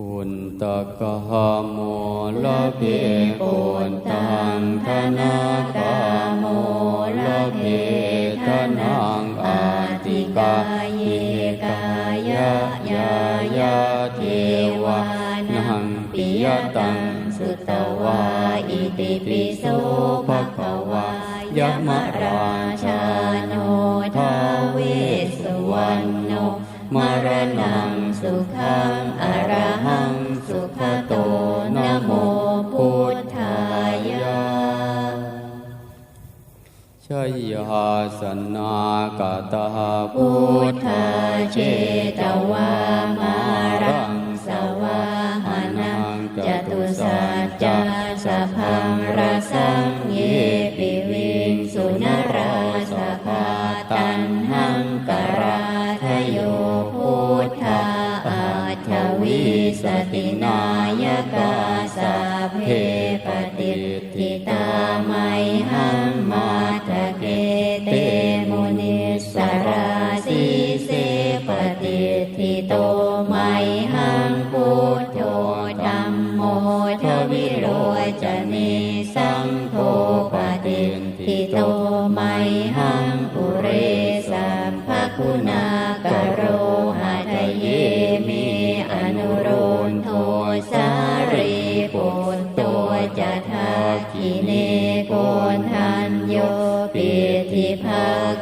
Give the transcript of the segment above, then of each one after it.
ปุณตะกะหโมละเพปุณตังธนากาโมละเพทนังอาติกายกายะยายาเทวานังปิยตังสุตวาอิติปิโสภะคะวายะมะราชาโน ยหาสนากาตาพุทธเจตวามารังสวาหานังจตุสัจจะสัพพังรสังเยปิวิงสุนราสภาตันหังกราทโยพุทธาอาชวิสตินายกาสาเพปฏิทิตาไมหังมา ต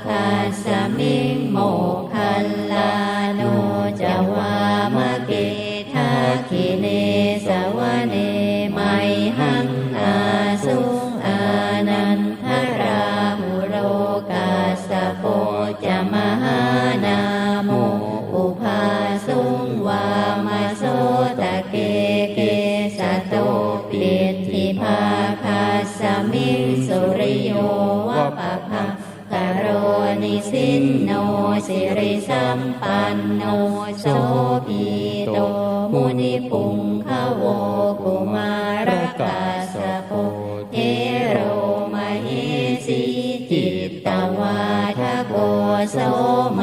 คาสมิงโมคัลลานุจวามะ นิสินโนสิริสัมปันโนโสภิโตมุนิปุงขโวกุมารกัสสะโปเทโรมเหสีจิตตวาทะโกโสไม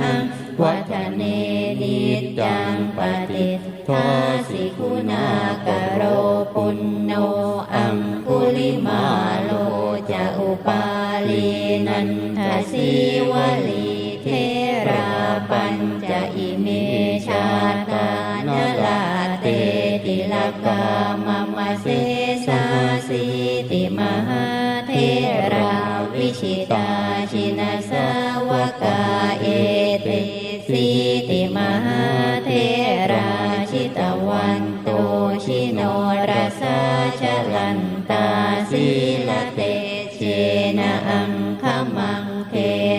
หังวัฒเนนิจจังปฏิทาสิคุณากโรปุณโน ลีนันทสีวลีเทราปัญจะอิเมชาตานลาเตติลกามมะเสสาสีติมหาเทราวิชิตาชินสาวกาเอเตสีติ อังคมังเท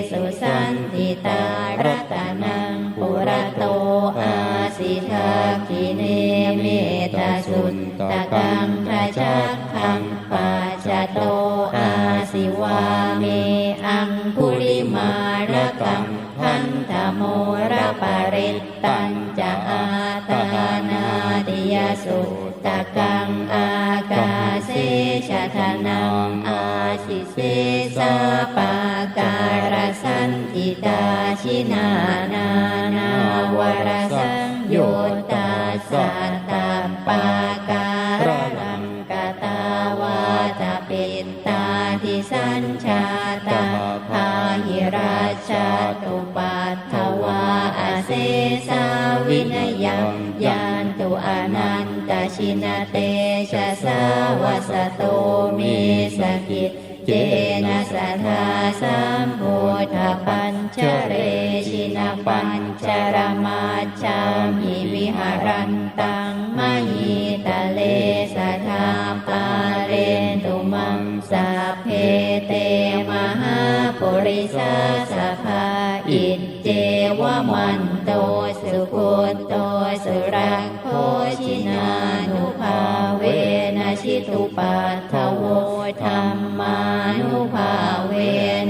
สุสันติตารัตนังปุระโตอาสิทาคิเนเมตาสุนตะกังทาจักขังปัจจโตอาสิวาเมอังคุลิมาระกังพันธโมระปาริตตัญจะอาตานาติยสุตะกังอาาเสชะทนังอาชิเสสาปาการสันติตาชินานานาวรสังโยตาสัตตาปาการังกตาวาตาเป็นตาทิสัญชาตาพาหิราชาตุปัตถวาอาเซสาวินยังยานตุอนันต ชินเตชะสาวสโตมีสกิจเจนะสัทาสัมโพธปัญชเรชินปัญชรมาจามิวิหารันตังมหิตะเลสทาปาเรนตุมังสัพเพเตมหาปุริสาสภาอินเจวมันโตสุโคโตสุรังโคชินา ตุปัทธโวธรรมานุภาเว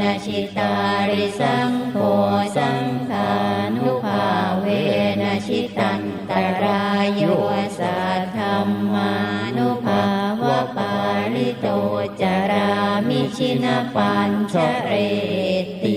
นะชิตาริสังโฆสังฆานุภาเวนะชิตันตรายโยสัทธรรมานุภาวะปาริโตจารามิชินปัญชเรติ